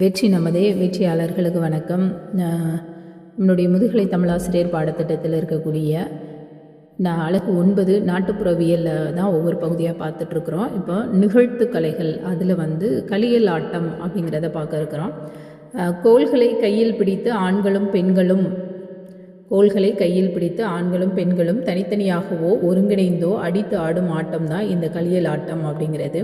வெற்றி நமதே. வெற்றியாளர்களுக்கு வணக்கம். நம்முடைய முதுகலை தமிழாசிரியர் பாடத்திட்டத்தில் இருக்கக்கூடிய நான் அழகு ஒன்பது நாட்டுப்புறவியலில் தான் ஒவ்வொரு பகுதியாக பார்த்துட்ருக்குறோம். இப்போ நிகழ்த்து கலைகள் அதில் வந்து கலியல் ஆட்டம் அப்படிங்கிறத பார்க்க இருக்கிறோம். கோள்களை கையில் பிடித்து ஆண்களும் பெண்களும் கோள்களை கையில் பிடித்து ஆண்களும் பெண்களும் தனித்தனியாகவோ ஒருங்கிணைந்தோ அடித்து ஆடும் ஆட்டம் தான் இந்த களியல் ஆட்டம் அப்படிங்கிறது.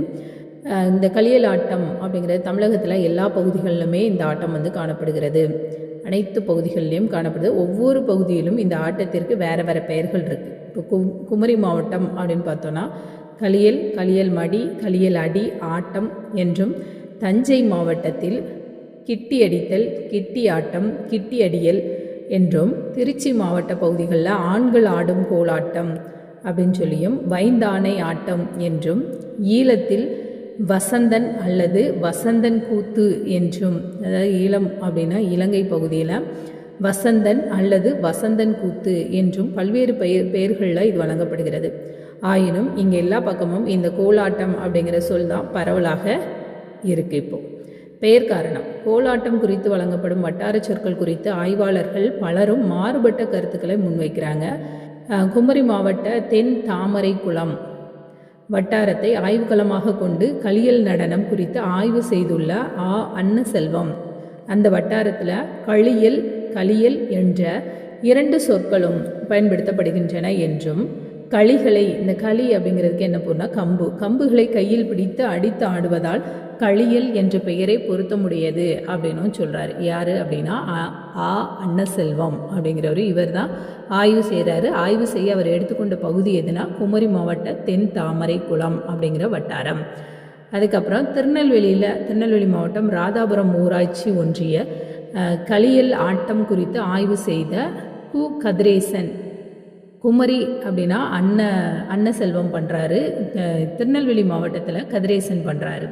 இந்த களியல் ஆட்டம் அப்படிங்கிறது தமிழகத்தில் எல்லா பகுதிகளிலுமே இந்த ஆட்டம் வந்து காணப்படுகிறது. அனைத்து பகுதிகளிலையும் காணப்படுது. ஒவ்வொரு பகுதியிலும் இந்த ஆட்டத்திற்கு வேறு வேறு பெயர்கள் இருக்குது இப்போ கு குமரி மாவட்டம் அப்படின்னு பார்த்தோன்னா களியல் களியல் மடி களியல் அடி ஆட்டம் என்றும் தஞ்சை மாவட்டத்தில் கிட்டி அடித்தல் கிட்டி ஆட்டம் கிட்டி அடியல் என்றும் திருச்சி மாவட்ட பகுதிகளில் ஆண்கள் ஆடும் கோலாட்டம் அப்படின்னு சொல்லியும் வைந்தானை ஆட்டம் என்றும் ஈழத்தில் வசந்தன் அல்லது வசந்தன் கூத்து என்றும் அதாவது ஈழம் அப்படின்னா இலங்கை பகுதியில் வசந்தன் அல்லது வசந்தன் கூத்து என்றும் பல்வேறு பெயர் பெயர்களில் இது வழங்கப்படுகிறது. ஆயினும் இங்கே எல்லா பக்கமும் இந்த கோலாட்டம் அப்படிங்கிற சொல் தான் பரவலாக இருக்குது இப்போ. பெயர் காரணம். கோலாட்டம் குறித்து வழங்கப்படும் வட்டார சொற்கள் குறித்து ஆய்வாளர்கள் பலரும் மாறுபட்ட கருத்துக்களை முன்வைக்கிறாங்க. குமரி மாவட்ட தென் தாமரை குளம் வட்டாரத்தை ஆய்வுக்களமாக கொண்டு களியல் நடனம் குறித்து ஆய்வு செய்துள்ள ஆ. அன்னசெல்வம். அந்த வட்டாரத்தில் களியல் களியல் என்ற இரண்டு சொற்களும் பயன்படுத்தப்படுகின்றன என்றும் களிகளை இந்த களி அப்படிங்கிறதுக்கு என்ன பொருள்னா கம்பு. கம்புகளை கையில் பிடித்து அடித்து ஆடுவதால் களியல் என்ற பெயரை பொருத்தமுடையது அப்படின்னும் சொல்கிறாரு யார் அப்படின்னா ஆ- அன்னசெல்வம் அப்படிங்கிறவர். இவர் தான் ஆய்வு செய்கிறாரு ஆய்வு செய்ய அவர் எடுத்துக்கொண்ட பகுதி எதுனா குமரி மாவட்ட தென் தாமரை குளம் அப்படிங்கிற வட்டாரம். அதுக்கப்புறம் திருநெல்வேலியில் திருநெல்வேலி மாவட்டம் ராதாபுரம் ஊராட்சி ஒன்றிய களியல் ஆட்டம் குறித்து ஆய்வு செய்த கு. கதிரேசன் குமரி அப்படின்னா அன்ன அன்னசெல்வம் பண்ணுறாரு திருநெல்வேலி மாவட்டத்தில் கதிரேசன் பண்ணுறாரு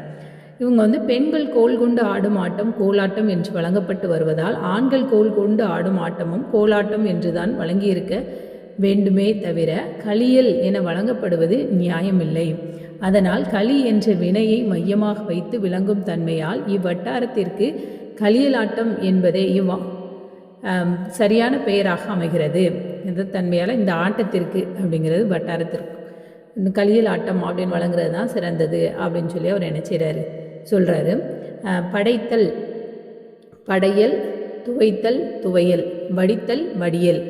இவங்க வந்து பெண்கள் கோல் கொண்டு ஆடும் ஆட்டம் கோலாட்டம் என்று வழங்கப்பட்டு வருவதால் ஆண்கள் கோல் கொண்டு ஆடும் ஆட்டமும் கோலாட்டம் என்றுதான் வழங்கியிருக்க வேண்டுமே தவிர களியல் என வழங்கப்படுவது நியாயமில்லை. அதனால் களி என்ற வினையை மையமாக வைத்து விளங்கும் தன்மையால் இவ்வட்டாரத்திற்கு களியலாட்டம் என்பதே இவ்வா சரியான பெயராக அமைகிறது. என்ற தன்மையால் இந்த ஆட்டத்திற்கு அப்படிங்கிறது வட்டாரத்திற்கு. இந்த கலியல் ஆட்டம் அப்படின்னு வழங்குறது தான் சிறந்தது அப்படின்னு சொல்லி அவர் என்ன செய்கிறாரு சொல்கிறாரு படைத்தல் படையல் துவைத்தல் துவையல் வடித்தல் வடியல்.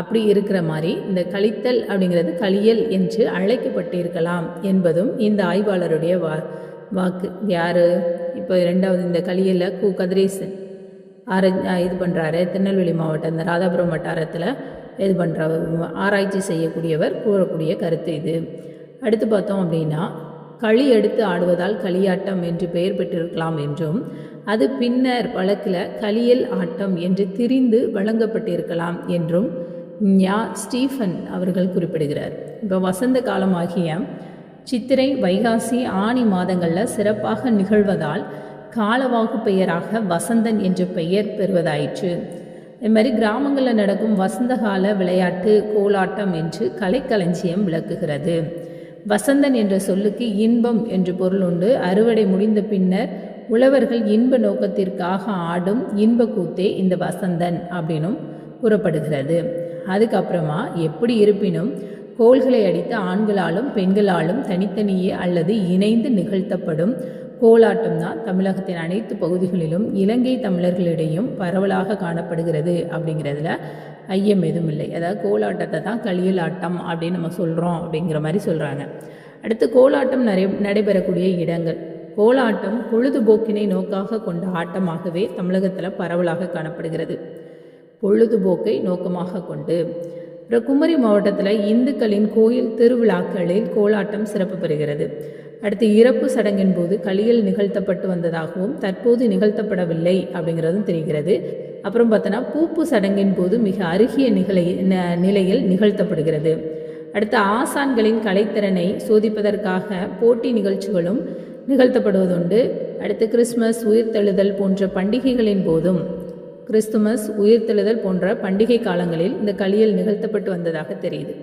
அப்படி இருக்கிற மாதிரி இந்த கழித்தல் அப்படிங்கிறது கலியல் என்று அழைக்கப்பட்டிருக்கலாம் என்பதும் இந்த ஆய்வாளருடைய வா வாக்கு. யார்? இப்போ ரெண்டாவது இந்த களியலை கு கதிரேசன். ஆர இது பண்ணுறாரு திருநெல்வேலி மாவட்டம் இந்த ராதாபுரம் வட்டாரத்தில் இது பண்ணுற ஆராய்ச்சி செய்யக்கூடியவர் கூறக்கூடிய கருத்து இது. அடுத்து பார்த்தோம் அப்படின்னா களி எடுத்து ஆடுவதால் களியாட்டம் என்று பெயர் பெற்றிருக்கலாம் என்றும் அது பின்னர் வழக்கில் களியல் ஆட்டம் என்று திரிந்து வழங்கப்பட்டிருக்கலாம் என்றும் ஞா ஸ்டீஃபன் அவர்கள் குறிப்பிடுகிறார். இப்போ வசந்த காலமாகிய சித்திரை வைகாசி ஆனி மாதங்களில் சிறப்பாக நிகழ்வதால் காலவாகு பெயராக வசந்தன் என்ற பெயர் பெறுவதாயிற்று. இது மாதிரி கிராமங்களில் நடக்கும் வசந்தகால விளையாட்டு கோலாட்டம் என்று கலைக்களஞ்சியம் விளக்குகிறது. வசந்தன் என்ற சொல்லுக்கு இன்பம் என்று பொருள் உண்டு. அறுவடை முடிந்த பின்னர் உழவர்கள் இன்ப நோக்கத்திற்காக ஆடும் இன்ப கூத்தே இந்த வசந்தன் அப்படின்னும் கூறப்படுகிறது. அதுக்கப்புறமா எப்படி இருப்பினும் கோள்களை அடித்து ஆண்களாலும் பெண்களாலும் தனித்தனியே அல்லது இணைந்து நிகழ்த்தப்படும் கோலாட்டம் தான் தமிழகத்தின் அனைத்து பகுதிகளிலும் இலங்கை தமிழர்களிடையும் பரவலாக காணப்படுகிறது அப்படிங்கிறதுல ஐயம் எதுவும் இல்லை. அதாவது கோலாட்டத்தை தான் களியல் ஆட்டம் அப்படின்னு நம்ம சொல்கிறோம் அப்படிங்கிற மாதிரி சொல்கிறாங்க அடுத்து கோலாட்டம் நடை நடைபெறக்கூடிய இடங்கள். கோலாட்டம் பொழுதுபோக்கினை நோக்காக கொண்ட ஆட்டமாகவே தமிழகத்தில் பரவலாக காணப்படுகிறது. பொழுதுபோக்கை நோக்கமாக கொண்டு. அப்புறம் குமரி மாவட்டத்தில் இந்துக்களின் கோயில் திருவிழாக்களில் கோலாட்டம் சிறப்பு பெறுகிறது. அடுத்து இறப்பு சடங்கின் போது களியில் நிகழ்த்தப்பட்டு வந்ததாகவும் தற்போது நிகழ்த்தப்படவில்லை அப்படிங்கிறதும் தெரிகிறது. அப்புறம் பார்த்தோன்னா பூப்பு சடங்கின் போது மிக அருகிய நிகழை ந- நிலையில் நிகழ்த்தப்படுகிறது. அடுத்து ஆசான்களின் கலைத்திறனை சோதிப்பதற்காக போட்டி நிகழ்ச்சிகளும் நிகழ்த்தப்படுவதுண்டு. அடுத்து கிறிஸ்மஸ் உயிர்த்தெழுதல் போன்ற பண்டிகைகளின் போதும் கிறிஸ்துமஸ் உயிர்த்தெழுதல் போன்ற பண்டிகை காலங்களில் இந்த களியில் நிகழ்த்தப்பட்டு வந்ததாக தெரியுது.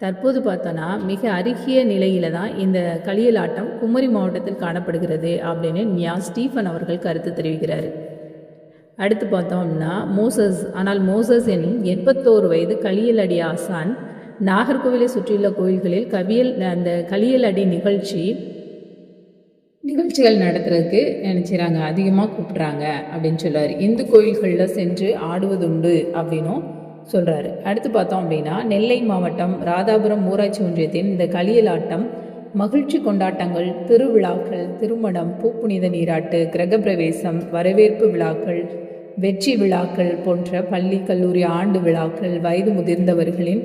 தற்போது பார்த்தோன்னா மிக அருகிய நிலையில தான் இந்த களியல் ஆட்டம் குமரி மாவட்டத்தில் காணப்படுகிறது அப்படின்னு நியா ஸ்டீஃபன் அவர்கள் கருத்து தெரிவிக்கிறார். அடுத்து பார்த்தோம்னா மோசஸ் ஆனால் மோசஸ் எனும் எண்பத்தோரு வயது களியல் அடி ஆசான் நாகர்கோவிலை சுற்றியுள்ள கோயில்களில் கவியல் அந்த களியல் அடி நிகழ்ச்சி நிகழ்ச்சிகள் நடத்துறதுக்கு நினச்சிறாங்க அதிகமாக கூப்பிட்றாங்க அப்படின்னு சொல்லுவார் இந்து கோயில்களில் சென்று ஆடுவதுண்டு அப்படின்னும் சொல்கிறாரு அடுத்து பார்த்தோம் அப்படின்னா நெல்லை மாவட்டம் ராதாபுரம் ஊராட்சி ஒன்றியத்தின் இந்த களியலாட்டம் மகிழ்ச்சி கொண்டாட்டங்கள் திருவிழாக்கள் திருமணம் பூப்புனித நீராட்டு கிரகப்பிரவேசம் வரவேற்பு விழாக்கள் வெற்றி விழாக்கள் போன்ற பள்ளி கல்லூரி ஆண்டு விழாக்கள் வயது முதிர்ந்தவர்களின்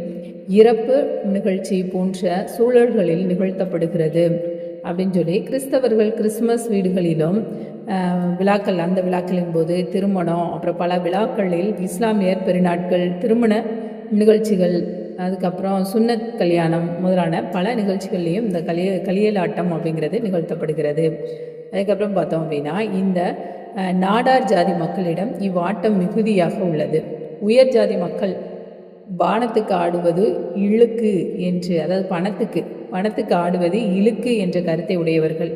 இறப்பு நிகழ்ச்சி போன்ற சூழல்களில் நிகழ்த்தப்படுகிறது. அப்படின்னு சொல்லி கிறிஸ்தவர்கள் கிறிஸ்துமஸ் வீடுகளிலும் விழாக்கள் அந்த விழாக்களின் போது திருமணம் அப்புறம் பல விழாக்களில் இஸ்லாமியர் பெருநாட்கள் திருமண நிகழ்ச்சிகள் அதுக்கப்புறம் சுன்னத் கல்யாணம் முதலான பல நிகழ்ச்சிகள்லையும் இந்த கலிய கலியலாட்டம் அப்படிங்கிறது நிகழ்த்தப்படுகிறது. அதுக்கப்புறம் பார்த்தோம் அப்படின்னா இந்த நாடார் ஜாதி மக்களிடம் இவ்வாட்டம் மிகுதியாக உள்ளது. உயர் ஜாதி மக்கள் பானத்துக்கு ஆடுவது இழுக்கு என்று அதாவது பணத்துக்கு பணத்துக்கு ஆடுவது இழுக்கு என்ற கருத்தை உடையவர்கள்.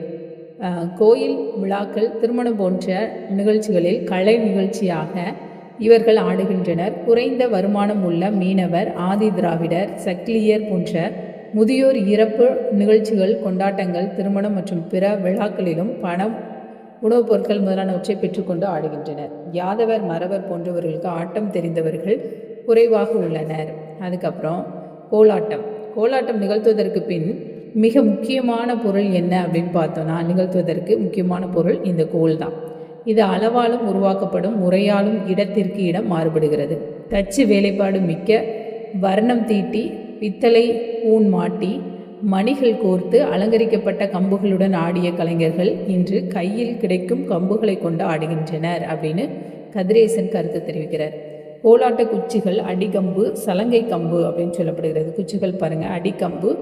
கோயில் விழாக்கள் திருமணம் போன்ற நிகழ்ச்சிகளில் கலை நிகழ்ச்சியாக இவர்கள் ஆடுகின்றனர். குறைந்த வருமானம் உள்ள மீனவர் ஆதி திராவிடர் சக்லியர் போன்ற முதியோர் இறப்பு நிகழ்ச்சிகள் கொண்டாட்டங்கள் திருமணம் மற்றும் பிற விழாக்களிலும் பணம் உணவுப் பொருட்கள் முதலானவற்றை பெற்றுக்கொண்டு ஆடுகின்றனர். யாதவர் மறவர் போன்றவர்களுக்கு ஆட்டம் தெரிந்தவர்கள் குறைவாக உள்ளனர். அதுக்கப்புறம் கோலாட்டம். கோலாட்டம் நிகழ்த்துவதற்கு பின் மிக முக்கியமான பொருள் என்ன அப்படின்னு பார்த்தோன்னா நிகழ்த்துவதற்கு முக்கியமான பொருள் இந்த கோல் தான். இது அளவாலும் உருவாக்கப்படும் முறையாலும் இடத்திற்கு இடம் மாறுபடுகிறது. தச்சு வேலைப்பாடு மிக்க வர்ணம் தீட்டி பித்தளை ஊன் மாட்டி மணிகள் கோர்த்து அலங்கரிக்கப்பட்ட கம்புகளுடன் ஆடிய கலைஞர்கள் இன்று கையில் கிடைக்கும் கம்புகளை கொண்டு ஆடுகின்றனர் அப்படின்னு கதிரேசன் கருத்து தெரிவிக்கிறார். கோலாட்ட குச்சிகள் அடிக்கம்பு சலங்கை கம்பு அப்படின்னு சொல்லப்படுகிறது. குச்சிகள் பாருங்கள் அடிக்கம்பு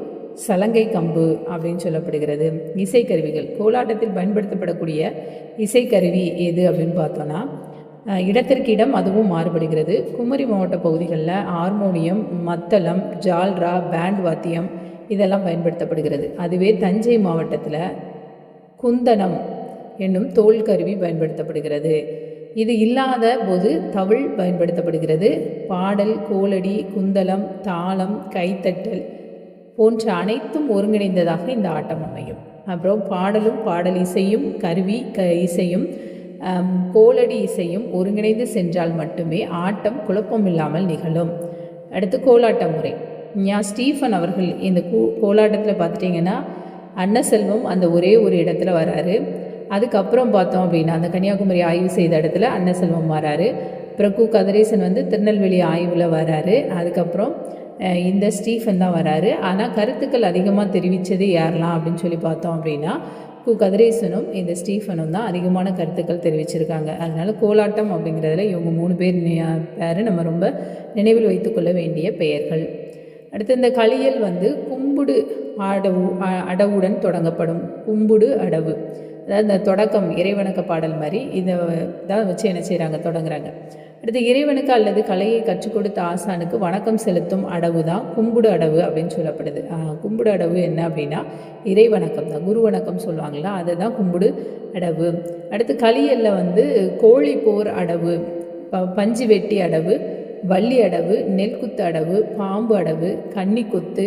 சலங்கை கம்பு அப்படின்னு சொல்லப்படுகிறது. இசைக்கருவிகள் கோலாட்டத்தில் பயன்படுத்தப்படக்கூடிய இசைக்கருவி எது அப்படின்னு பார்த்தோன்னா இடத்திற்கு இடம் அதுவும் மாறுபடுகிறது. குமரி மாவட்ட பகுதிகளில் ஹார்மோனியம் மத்தளம் ஜால்ரா பேண்ட் வாத்தியம் இதெல்லாம் பயன்படுத்தப்படுகிறது. அதுவே தஞ்சை மாவட்டத்தில் குந்தனம் என்னும் தோல் கருவி பயன்படுத்தப்படுகிறது. இது இல்லாத போது தவிழ் பயன்படுத்தப்படுகிறது. பாடல் கோலடி குந்தலம் தாளம் கைத்தட்டல் போன்ற அனைத்தும் ஒருங்கிணைந்ததாக இந்த ஆட்டம் அமையும். அப்புறம் பாடலும் பாடல் இசையும் கருவி க இசையும் கோலடி இசையும் ஒருங்கிணைந்து சென்றால் மட்டுமே ஆட்டம் குழப்பமில்லாமல் நிகழும். அடுத்து கோலாட்ட முறை. ஞா ஸ்டீஃபன் அவர்கள் இந்த கோ கோலாட்டத்தில் பார்த்துட்டிங்கன்னா அன்னசெல்வம் அந்த ஒரே ஒரு இடத்துல வராரு. அதுக்கப்புறம் பார்த்தோம் அப்படின்னா அந்த கன்னியாகுமரி ஆய்வு செய்த இடத்துல அன்னசெல்வம் வராரு. அப்புறம் கு கதிரேசன் வந்து திருநெல்வேலி ஆய்வில் வராரு. அதுக்கப்புறம் இந்த ஸ்டீஃபன் தான் வராரு. ஆனால் கருத்துக்கள் அதிகமாக தெரிவித்தது யாரெல்லாம் அப்படின்னு சொல்லி பார்த்தோம் அப்படின்னா கு கதிரேசனும் இந்த ஸ்டீஃபனும் தான் அதிகமான கருத்துக்கள் தெரிவிச்சிருக்காங்க. அதனால் கோலாட்டம் அப்படிங்கிறதுல இவங்க மூணு பேர் பேர் நம்ம ரொம்ப நினைவில் வைத்துக்கொள்ள வேண்டிய பெயர்கள். அடுத்து இந்த களியல் வந்து கும்புடு அடவு அடவுடன் தொடங்கப்படும். கும்புடு அடவு. அதாவது இந்த தொடக்கம் இறைவணக்க பாடல் மாதிரி இதை தான் வச்சு என்ன செய்கிறாங்க தொடங்குறாங்க. அடுத்து இறைவனுக்கு அல்லது கலையை கற்றுக் கொடுத்த ஆசானுக்கு வணக்கம் செலுத்தும் அடவு தான் கும்புடு அடவு அப்படின்னு சொல்லப்படுது. கும்புடு அடவு என்ன அப்படின்னா இறை வணக்கம் தான். குரு வணக்கம் சொல்லுவாங்களா அதுதான் கும்புடு அடவு. அடுத்து களியல்ல வந்து கோழி போர் அடவு ப பஞ்சு வெட்டி அடவு வள்ளி அடவு நெல்குத்து அடவு பாம்பு அடவு கன்னிக்குத்து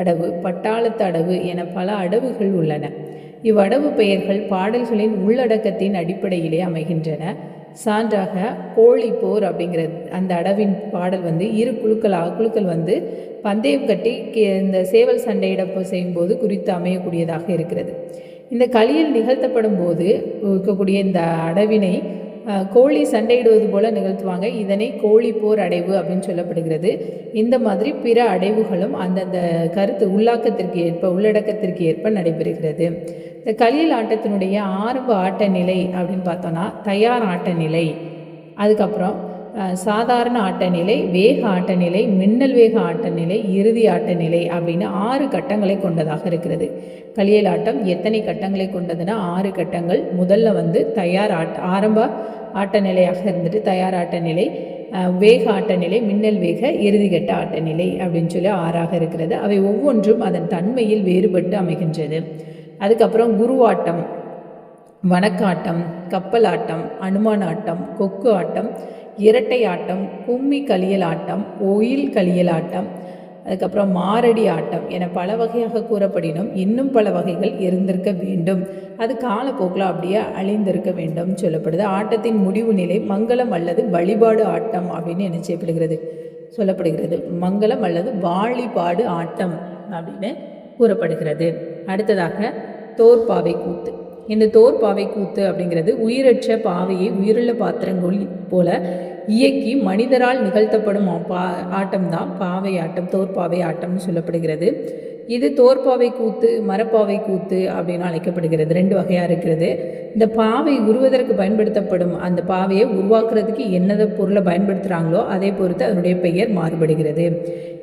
அடவு பட்டாளத்து அடவு என பல அடவுகள் உள்ளன. இவ்வடவு பெயர்கள் பாடல்களின் உள்ளடக்கத்தின் அடிப்படையிலே அமைகின்றன. சான்றாக கோழி போர் அப்படிங்கிற அந்த அடவின் பாடல் வந்து இரு குழுக்களாக குழுக்கள் வந்து பந்தயம் கட்டி இந்த சேவல் சண்டையிட போ- செய்யும்போது குறித்து அமையக்கூடியதாக இருக்கிறது. இந்த களியில் நிகழ்த்தப்படும் போது இருக்கக்கூடிய இந்த அடவினை கோழி சண்டையிடுவது போல நிகழ்த்துவாங்க. இதனை கோழி போர் அடைவு அப்படின்னு சொல்லப்படுகிறது. இந்த மாதிரி பிற அடைவுகளும் அந்தந்த கருத்து உள்ளாக்கத்திற்கு ஏற்ப உள்ளடக்கத்திற்கு ஏற்ப நடைபெறுகிறது. இந்த கலியல் ஆட்டத்தினுடைய ஆரம்ப ஆட்ட நிலை அப்படின்னு பார்த்தோன்னா தயார் ஆட்ட நிலை அதுக்கப்புறம் சாதாரண ஆட்ட நிலை வேக ஆட்ட நிலை மின்னல் வேக ஆட்ட நிலை இறுதி ஆட்ட நிலை அப்படின்னு ஆறு கட்டங்களை கொண்டதாக இருக்கிறது. களியல் ஆட்டம் எத்தனை கட்டங்களை கொண்டதுன்னா ஆறு கட்டங்கள். முதல்ல வந்து தயார் ஆட்ட ஆரம்ப ஆட்ட நிலையாக இருந்துட்டு தயார் ஆட்ட நிலை வேக ஆட்ட நிலை மின்னல் வேக இறுதிக்கட்ட ஆட்ட நிலை அப்படின்னு சொல்லி ஆறாக இருக்கிறது. அவை ஒவ்வொன்றும் அதன் தன்மையில் வேறுபட்டு அமைகின்றது. அதுக்கப்புறம் குருவாட்டம் வணக்காட்டம் கப்பலாட்டம் அனுமானாட்டம் கொக்கு ஆட்டம் இரட்டை ஆட்டம் கும்மி கலியல் ஆட்டம் ஒயில் கலியல் ஆட்டம் அதுக்கப்புறம் மாரடி ஆட்டம் என பல வகையாக கூறப்படினும் இன்னும் பல வகைகள் இருந்திருக்க வேண்டும். அது காலப்போக்கில் அப்படியே அழிந்திருக்க வேண்டும் சொல்லப்படுது. ஆட்டத்தின் முடிவு நிலை மங்களம் அல்லது வழிபாடு ஆட்டம் அப்படின்னு என்ன செய்யப்படுகிறது சொல்லப்படுகிறது. மங்களம் அல்லது வாழிபாடு ஆட்டம் அப்படின்னு கூறப்படுகிறது. அடுத்ததாக தோற்பாவை கூத்து. இந்த தோற்பாவை கூத்து அப்படிங்கிறது உயிரற்ற பாவையை உயிருள்ள பாத்திரங்கள் போல இயக்கி மனிதரால் நிகழ்த்தப்படும் பா ஆட்டம்தான் பாவை ஆட்டம் தோற்பாவை ஆட்டம்னு சொல்லப்படுகிறது. இது தோற்பாவை கூத்து மரப்பாவை கூத்து அப்படின்னு அழைக்கப்படுகிறது. ரெண்டு வகையாக இருக்கிறது. இந்த பாவை உருவதற்கு பயன்படுத்தப்படும் அந்த பாவையை உருவாக்குறதுக்கு என்னத பொருளை பயன்படுத்துகிறாங்களோ அதை பொறுத்து அதனுடைய பெயர் மாறுபடுகிறது.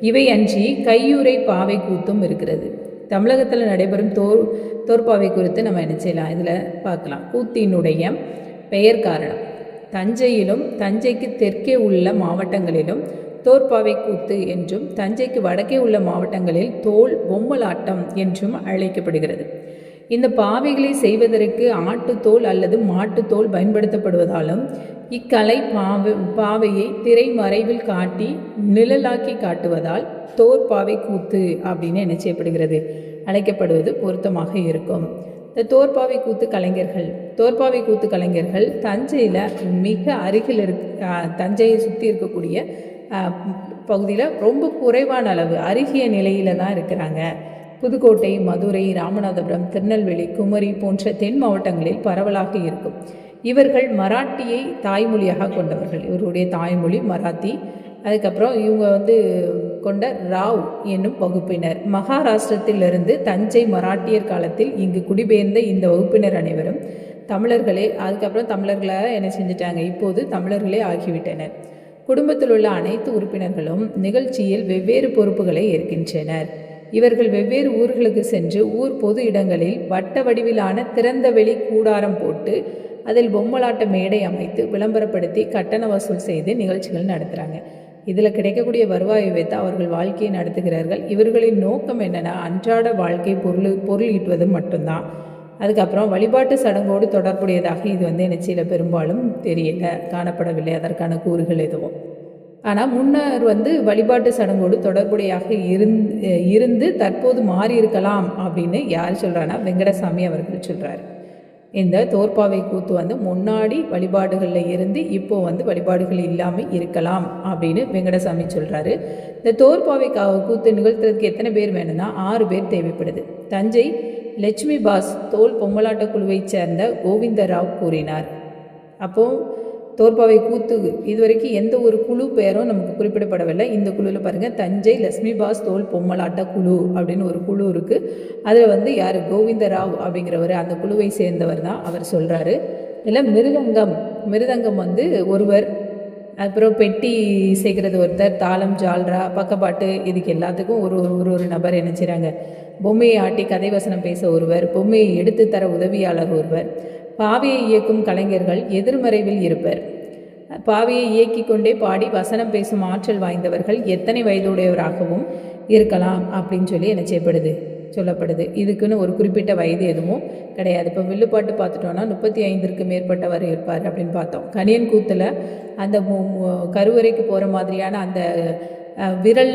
இவை அன்றி கையுறை பாவை கூத்தும் இருக்கிறது. தமிழகத்தில் நடைபெறும் தோர் தோற்பாவை குறித்து நம்ம என்ன செய்யலாம்? இதில் பார்க்கலாம். கூத்தினுடைய பெயர் காரணம். தஞ்சையிலும் தஞ்சைக்கு தெற்கே உள்ள மாவட்டங்களிலும் தோற்பாவை கூத்து என்றும் தஞ்சைக்கு வடக்கே உள்ள மாவட்டங்களில் தோல் பொம்மலாட்டம் என்றும் அழைக்கப்படுகிறது. இந்த பாவைகளை செய்வதற்கு ஆட்டுத்தோல் அல்லது மாட்டுத்தோல் பயன்படுத்தப்படுவதாலும் இக்கலை பாவை பாவையை திரைமறைவில் காட்டி நிழலாக்கி காட்டுவதால் தோற்பாவை கூத்து அப்படின்னு என்ன செய்யப்படுகிறது? அழைக்கப்படுவது பொருத்தமாக இருக்கும். இந்த தோற்பாவை கூத்து கலைஞர்கள் தோற்பாவை கூத்து கலைஞர்கள் தஞ்சையில் மிக அருகில் இருக் தஞ்சையை சுற்றி இருக்கக்கூடிய பகுதியில் ரொம்ப குறைவான அளவு அருகிய நிலையில் தான் இருக்கிறாங்க. புதுக்கோட்டை மதுரை ராமநாதபுரம் திருநெல்வேலி குமரி போன்ற தென் மாவட்டங்களில் பரவலாக இருக்கும். இவர்கள் மராட்டியை தாய்மொழியாக கொண்டவர்கள். இவருடைய தாய்மொழி மராத்தி. அதுக்கப்புறம் இவங்க வந்து கொண்ட ராவ் என்னும் வகுப்பினர். மகாராஷ்டிரத்திலிருந்து தஞ்சை மராட்டியர் காலத்தில் இங்கு குடிபெயர்ந்த இந்த வகுப்பினர் அனைவரும் தமிழர்களே அதுக்கப்புறம் தமிழர்களாக என்ன செஞ்சிட்டாங்க? இப்போது தமிழர்களே ஆகிவிட்டனர். குடும்பத்தில் உள்ள அனைத்து உறுப்பினர்களும் நிகழ்ச்சியில் வெவ்வேறு பொறுப்புகளை ஏற்கின்றனர். இவர்கள் வெவ்வேறு ஊர்களுக்கு சென்று ஊர் பொது இடங்களில் வட்ட வடிவிலான திறந்த வெளி கூடாரம் போட்டு அதில் பொம்மலாட்ட மேடை அமைத்து விளம்பரப்படுத்தி கட்டண வசூல் செய்து நிகழ்ச்சிகள் நடத்துகிறாங்க இதில் கிடைக்கக்கூடிய வருவாயை வைத்து அவர்கள் வாழ்க்கையை நடத்துகிறார்கள். இவர்களின் நோக்கம் என்னென்னா அன்றாட வாழ்க்கை பொருள் பொருள் ஈட்டுவது மட்டும்தான். அதுக்கப்புறம் வழிபாட்டு சடங்கோடு தொடர்புடையதாக இது வந்து என்ன பெரும்பாலும் தெரியல காணப்படவில்லை அதற்கான கூறுகள் எதுவும். ஆனால் முன்னர் வந்து வழிபாட்டு சடங்கோடு தொடர்புடையாக இருந்து இருந்து தற்போது மாறி இருக்கலாம் அப்படின்னு யார் சொல்கிறான்னா வெங்கடசாமி அவர்கள் சொல்கிறார் இந்த தோற்பாவை கூத்து வந்து முன்னாடி வழிபாடுகளில் இருந்து இப்போ வந்து வழிபாடுகள் இல்லாமல் இருக்கலாம் அப்படின்னு வெங்கடசாமி சொல்கிறாரு இந்த தோற்பாவை கா கூத்து நிகழ்த்துறதுக்கு எத்தனை பேர் வேணும்னா ஆறு பேர் தேவைப்படுது. தஞ்சை லட்சுமி பாஸ் தோல் பொம்மலாட்ட குழுவைச் சேர்ந்த கோவிந்தராவ் கூறினார். அப்போது தோற்பவை கூத்து இதுவரைக்கும் எந்த ஒரு குழு பெயரும் நமக்கு குறிப்பிடப்படவில்லை. இந்த குழுவில் பாருங்கள் தஞ்சை லக்ஷ்மி பாஸ் தோல் பொம்மலாட்ட குழு அப்படின்னு ஒரு குழு இருக்குது அதில் வந்து யார்? கோவிந்தராவ் அப்படிங்கிறவர். அந்த குழுவை சேர்ந்தவர் தான் அவர் சொல்கிறாரு இதில் மிருதங்கம். மிருதங்கம் வந்து ஒருவர் அப்புறம் பெட்டி செய்கிறது ஒருத்தர் தாளம் ஜால்ரா பக்கப்பாட்டு இதுக்கு எல்லாத்துக்கும் ஒரு ஒரு ஒரு ஒரு நபர் என்ன செய்கிறாங்க பொம்மையை ஆட்டி கதை வசனம் பேச ஒருவர் பொம்மையை எடுத்து தர உதவியாளர் ஒருவர். பாவையை இயக்கும் கலைஞர்கள் எதிர்மறைவில் இருப்பர். பாவையை இயக்கிக் கொண்டே பாடி வசனம் பேசும் ஆற்றல் வாய்ந்தவர்கள் எத்தனை வயதுடையவராகவும் இருக்கலாம் அப்படின்னு சொல்லி என்ன செய்யப்படுது? சொல்லப்படுது. இதுக்குன்னு ஒரு குறிப்பிட்ட வயது எதுவும் கிடையாது. இப்போ வில்லுப்பாட்டு பார்த்துட்டோன்னா முப்பத்தி ஐந்திற்கு மேற்பட்டவர் இருப்பார் அப்படின்னு பார்த்தோம். கணியன் கூத்தில் அந்த கருவறைக்கு போகிற மாதிரியான அந்த விரலில் விரல்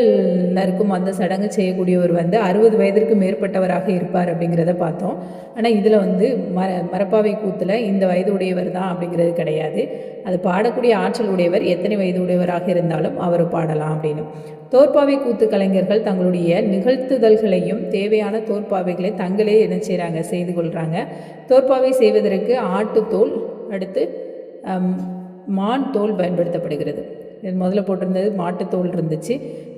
நறுக்கும் அந்த சடங்கு செய்யக்கூடியவர் வந்து அறுபது வயதிற்கு மேற்பட்டவராக இருப்பார் அப்படிங்கிறத பார்த்தோம். ஆனால் இதில் வந்து மர மரப்பாவை கூத்தில் இந்த வயது உடையவர் தான் அப்படிங்கிறது கிடையாது. அது பாடக்கூடிய ஆற்றல் உடையவர் எத்தனை வயது உடையவராக இருந்தாலும் அவர் பாடலாம் அப்படின்னு. தோற்பாவை கூத்து கலைஞர்கள் தங்களுடைய நிகழ்த்துதல்களையும் தேவையான தோற்பாவைகளை தங்களே என்ன செய்கிறாங்க செய்து கொள்கிறாங்க தோற்பாவை செய்வதற்கு ஆட்டுத்தோல் அடுத்து மான் தோல் பயன்படுத்தப்படுகிறது. முதல்ல போட்டிருந்தது மாட்டுத்தோல் இருந்துச்சு.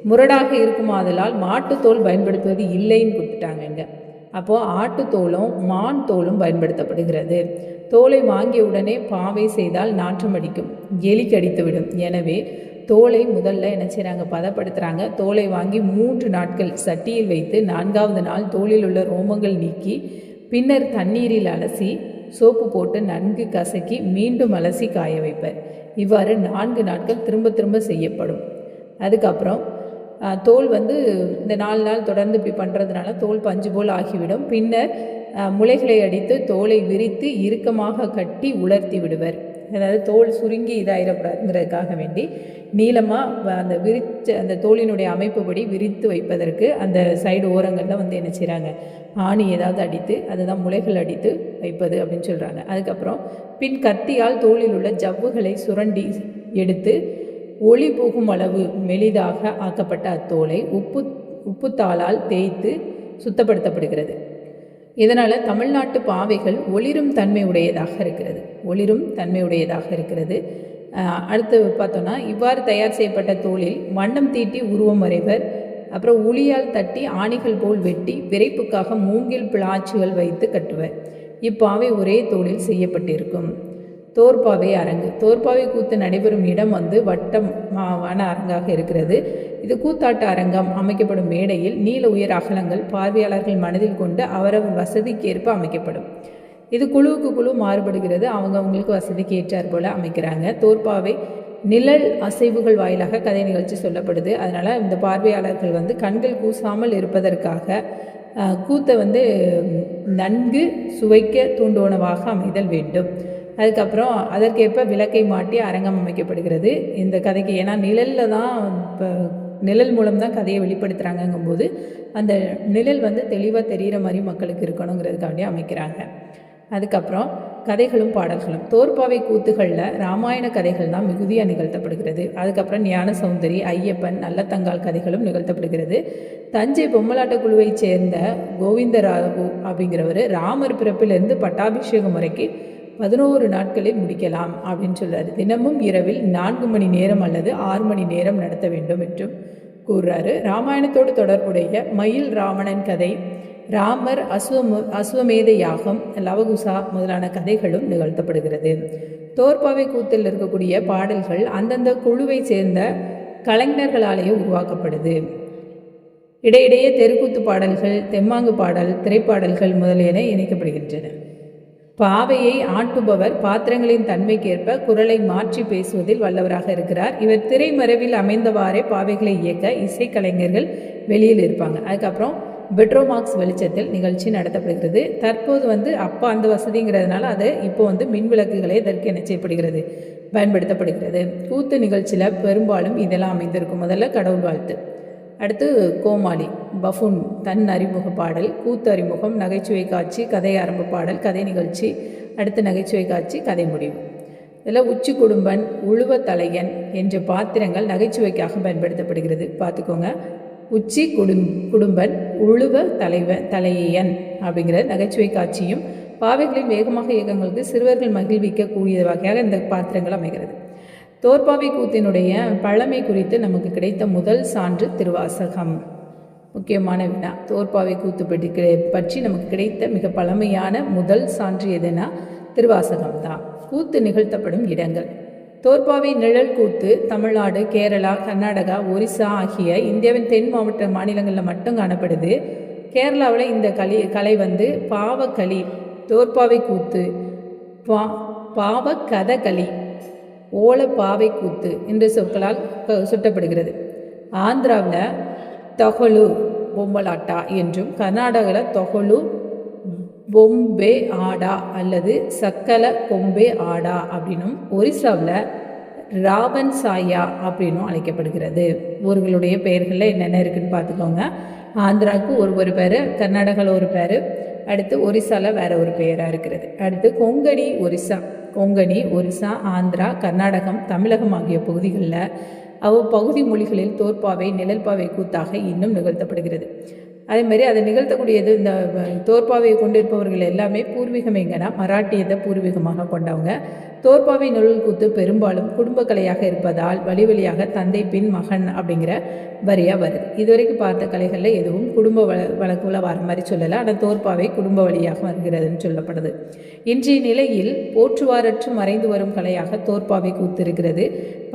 முரடாக இருக்குமாதலால் மாட்டுத்தோல் பயன்படுத்துவது இல்லைன்னு கொடுத்துட்டாங்க இங்கே. அப்போது ஆட்டுத்தோலும் மான் தோலும் பயன்படுத்தப்படுகிறது. தோலை வாங்கிய உடனே பாவை செய்தால் நாற்றம் அடிக்கும். எலி கடித்துவிடும் எனவே தோலை முதல்ல என்ன செய்கிறாங்க பதப்படுத்துகிறாங்க தோலை வாங்கி மூன்று நாட்கள் சட்டியில் வைத்து நான்காவது நாள் தோலில் உள்ள ரோமங்கள் நீக்கி பின்னர் தண்ணீரில் அலசி சோப்பு போட்டு நன்கு கசக்கி மீண்டும் அலசி காய வைப்பர். இவ்வாறு நான்கு நாட்கள் திரும்ப திரும்ப செய்யப்படும். அதுக்கப்புறம் தோல் வந்து இந்த நாலு நாள் தொடர்ந்து இப்படி பண்ணுறதுனால தோல் பஞ்சு போல் ஆகிவிடும். பின்னர் முளைகளை அடித்து தோலை விரித்து இறுக்கமாக கட்டி உலர்த்தி விடுவர். அதாவது தோல் சுருங்கி இதாயிடக்கூடாதுங்கிறதுக்காக வேண்டி நீளமாக அந்த விரிச்ச அந்த தோலினுடைய அமைப்புப்படி விரித்து வைப்பதற்கு அந்த சைடு ஓரங்களில் வந்து என்ன செய்கிறாங்க ஆணி ஏதாவது அடித்து அதுதான் முளைகள் அடித்து வைப்பது அப்படின்னு சொல்கிறாங்க அதுக்கப்புறம் பின் கத்தியால் தோலில் உள்ள ஜவ்வுகளை சுரண்டி எடுத்து ஒளி போகும் அளவு மெலிதாக ஆக்கப்பட்ட அத்தோலை உப்பு உப்புத்தாளால் தேய்த்து சுத்தப்படுத்தப்படுகிறது. இதனால் தமிழ்நாட்டு பாவைகள் ஒளிரும் தன்மை உடையதாக இருக்கிறது. ஒளிரும் தன்மை உடையதாக இருக்கிறது அடுத்து பார்த்தோன்னா இவ்வாறு தயார் செய்யப்பட்ட தோளில் வண்ணம் தீட்டி உருவம் வரைவர். அப்புறம் உளியால் தட்டி ஆணிகள் போல் வெட்டி விரைப்புக்காக மூங்கில் பிளாச்சுகள் வைத்து கட்டுவர். இப்பாவை ஒரே தோளில் செய்யப்பட்டிருக்கும். தோற்பாவை அரங்கு. தோற்பாவை கூத்து நடைபெறும் இடம் வந்து வட்டம் அரங்காக இருக்கிறது. இது கூத்தாட்ட அரங்கம். அமைக்கப்படும் மேடையில் நீல உயர் அகலங்கள் பார்வையாளர்கள் மனதில் கொண்டு அவரவர் வசதிக்கேற்ப அமைக்கப்படும். இது குழுவுக்கு குழு மாறுபடுகிறது. அவங்க அவங்களுக்கு வசதிக்கு ஏற்றார் போல அமைக்கிறாங்க. தோற்பாவை நிழல் அசைவுகள் வாயிலாக கதை நிகழ்ச்சி சொல்லப்படுது. அதனால் இந்த பார்வையாளர்கள் வந்து கண்கள் கூசாமல் இருப்பதற்காக கூத்தை வந்து நன்கு சுவைக்க தூண்டுவனவாக அமைதல் வேண்டும். அதுக்கப்புறம் அதற்கேற்ப விளக்கை மாட்டி அரங்கம் அமைக்கப்படுகிறது. இந்த கதைக்கு ஏன்னா நிழலில் தான் இப்போ நிழல் மூலம் தான் கதையை வெளிப்படுத்துகிறாங்கங்கும்போது அந்த நிழல் வந்து தெளிவாக தெரிகிற மாதிரி மக்களுக்கு இருக்கணுங்கிறதுக்காண்டி அமைக்கிறாங்க. அதுக்கப்புறம் கதைகளும் பாடல்களும். தோற்பாவை கூத்துகளில் ராமாயண கதைகள் தான் மிகுதியாக நிகழ்த்தப்படுகிறது. அதுக்கப்புறம் ஞான சௌந்தரி ஐயப்பன் நல்லத்தங்கால் கதைகளும் நிகழ்த்தப்படுகிறது. தஞ்சை பொம்மலாட்ட குழுவைச் சேர்ந்த கோவிந்தராகு அப்படிங்கிறவர் ராமர் பிறப்பிலிருந்து பட்டாபிஷேகம் வரைக்கும் பதினோரு நாட்களில் முடிக்கலாம் அப்படின்னு சொல்கிறாரு தினமும் இரவில் நான்கு மணி நேரம் அல்லது ஆறு மணி நேரம் நடத்த வேண்டும் என்றும் கூறுறாரு. ராமாயணத்தோடு தொடர்புடைய மயில் ராவணன் கதை ராமர் அஸ்வமு அஸ்வமேத யாகம் லவகுசா முதலான கதைகளும் நிகழ்த்தப்படுகிறது. தோற்பாவை கூத்தில் இருக்கக்கூடிய பாடல்கள் அந்தந்த குழுவை சேர்ந்த கலைஞர்களாலேயே உருவாக்கப்படுது. இடையிடையே தெருக்கூத்து பாடல்கள் தெம்மாங்கு பாடல் திரைப்பாடல்கள் முதலியன இணைக்கப்படுகின்றன. பாவையை ஆட்டுபவர் பாத்திரங்களின் தன்மைக்கேற்ப குரலை மாற்றி பேசுவதில் வல்லவராக இருக்கிறார். இவர் திரைமறைவில் அமைந்தவாறே பாவைகளை இயக்க இசைக்கலைஞர்கள் வெளியில் இருப்பாங்க. அதுக்கப்புறம் பெட்ரோமாக்ஸ் வெளிச்சத்தில் நிகழ்ச்சி நடத்தப்படுகிறது. தற்போது வந்து அப்போ அந்த வசதிங்கிறதுனால அது இப்போ வந்து மின் விளக்குகளே இதற்கு என்ன செய்யப்படுகிறது பயன்படுத்தப்படுகிறது. கூத்து நிகழ்ச்சியில் பெரும்பாலும் இதெல்லாம் அமைந்திருக்கும். முதல்ல கடவுள் வாழ்த்து. அடுத்து கோமாளி பஃபுன் தன் அறிமுக பாடல் கூத்து அறிமுகம் நகைச்சுவை காட்சி கதை ஆரம்ப பாடல் கதை நிகழ்ச்சி அடுத்து நகைச்சுவை காட்சி கதை முடிவு. இதில் உச்சி குடும்பன் உழுவ தலையன் என்ற பாத்திரங்கள் நகைச்சுவைக்காக பயன்படுத்தப்படுகிறது. பார்த்துக்கோங்க. உச்சி குடும் குடும்பன் உழுவ தலைவன் தலையன் அப்படிங்கிற நகைச்சுவை காட்சியும் பாவைகளின் வேகமாக இயக்கங்களுக்கு சிறுவர்கள் மகிழ்விக்கக்கூடிய வகையாக இந்த பாத்திரங்கள் அமைகிறது. தோற்பாவை கூத்தினுடைய பழமை குறித்து நமக்கு கிடைத்த முதல் சான்று திருவாசகம். முக்கியமான வினா தோற்பாவை கூத்து பற்றி கிடை- பற்றி நமக்கு கிடைத்த மிக பழமையான முதல் சான்று எதுனா திருவாசகம் தான் கூத்து நிகழ்த்தப்படும் இடங்கள். தோற்பாவை நிழல் கூத்து தமிழ்நாடு கேரளா கர்நாடகா ஒரிசா ஆகிய இந்தியாவின் தென் மாவட்ட மாநிலங்களில் மட்டும் காணப்படுது. கேரளாவில் இந்த களி கலை வந்து பாவக்களி தோற்பாவை கூத்து பா பாவ கதகளி ஓலப்பாவை பாவை கூத்து என்ற சொற்களால் சுட்டப்படுகிறது. ஆந்திராவில் தொகலு பொம்மலாட்டா என்றும் கர்நாடகாவில் தொகலு பொம்பே ஆடா அல்லது சக்கல கொம்பே ஆடா அப்படின்னும் ஒரிசாவில் ராவன் சாயா அப்படின்னும் அழைக்கப்படுகிறது. ஊர்களுடைய பெயர்களில் என்னென்ன இருக்குன்னு பார்த்துக்கோங்க. ஆந்திராவுக்கு ஒரு ஒரு பேர் கர்நாடகாவில் ஒரு பேர் அடுத்து ஒரிசாவில் வேற ஒரு பெயராக இருக்கிறது. அடுத்து கொங்கணி ஒரிசா. கொங்கணி ஒரிசா ஆந்திரா கர்நாடகம் தமிழகம் ஆகிய பகுதிகளில் அவ்வப்பகுதி மொழிகளில் தோற்பாவை நிழல்பாவை கூத்தாக இன்னும் நிகழ்த்தப்படுகிறது. அதே மாதிரி அதை நிகழ்த்தக்கூடியது இந்த தோற்பாவையை கொண்டிருப்பவர்கள் எல்லாமே பூர்வீகம் எங்கன்னா மராட்டியத்தை பூர்வீகமாக கொண்டவங்க. தோற்பாவை நிழல் கூத்து பெரும்பாலும் குடும்பக்கலையாக இருப்பதால் வழி வழியாக தந்தை பின் மகன் அப்படிங்கிற வரியாக வருது. இதுவரைக்கும் பார்த்த கலைகளில் எதுவும் குடும்ப வழ வழக்குள்ள வர மாதிரி சொல்லலை. ஆனால் தோற்பாவை குடும்ப வழியாக வருகிறதுன்னு சொல்லப்படுது. இன்றைய நிலையில் போற்றுவாரற்று மறைந்து வரும் கலையாக தோற்பாவை கூத்து இருக்கிறது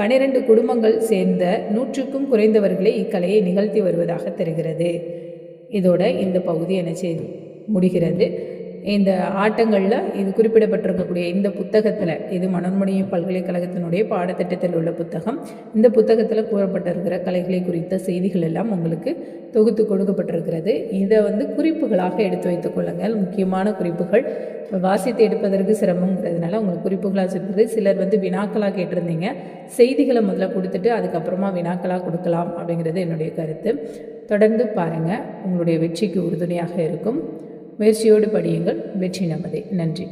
பனிரெண்டு குடும்பங்கள் சேர்ந்த நூற்றுக்கும் குறைந்தவர்களே இக்கலையை நிகழ்த்தி வருவதாக தெரிகிறது. இதோட இந்த பகுதி என்ன செய்து முடிகிறது? இந்த ஆட்டங்களில் இது குறிப்பிடப்பட்டிருக்கக்கூடிய இந்த புத்தகத்தில் இது மனோன்மணியம் பல்கலைக்கழகத்தினுடைய பாடத்திட்டத்தில் உள்ள புத்தகம். இந்த புத்தகத்தில் கூறப்பட்டிருக்கிற கலைகளை குறித்த செய்திகள் எல்லாம் உங்களுக்கு தொகுத்து கொடுக்கப்பட்டிருக்கிறது. இதை வந்து குறிப்புகளாக எடுத்து வைத்துக் கொள்ளுங்கள். முக்கியமான குறிப்புகள். வாசித்து எடுப்பதற்கு சிரமங்கிறதுனால உங்களுக்கு குறிப்புகளாக சொல்கிறது சிலர் வந்து வினாக்களாக கேட்டிருந்தீங்க. செய்திகளை முதல்ல கொடுத்துட்டு அதுக்கப்புறமா வினாக்களாக கொடுக்கலாம் அப்படிங்கிறது என்னுடைய கருத்து. தொடர்ந்து பாருங்கள் உங்களுடைய வெற்றிக்கு உறுதுணையாக இருக்கும். முயற்சியோடு படியுங்கள். வெற்றி நமதே. நன்றி.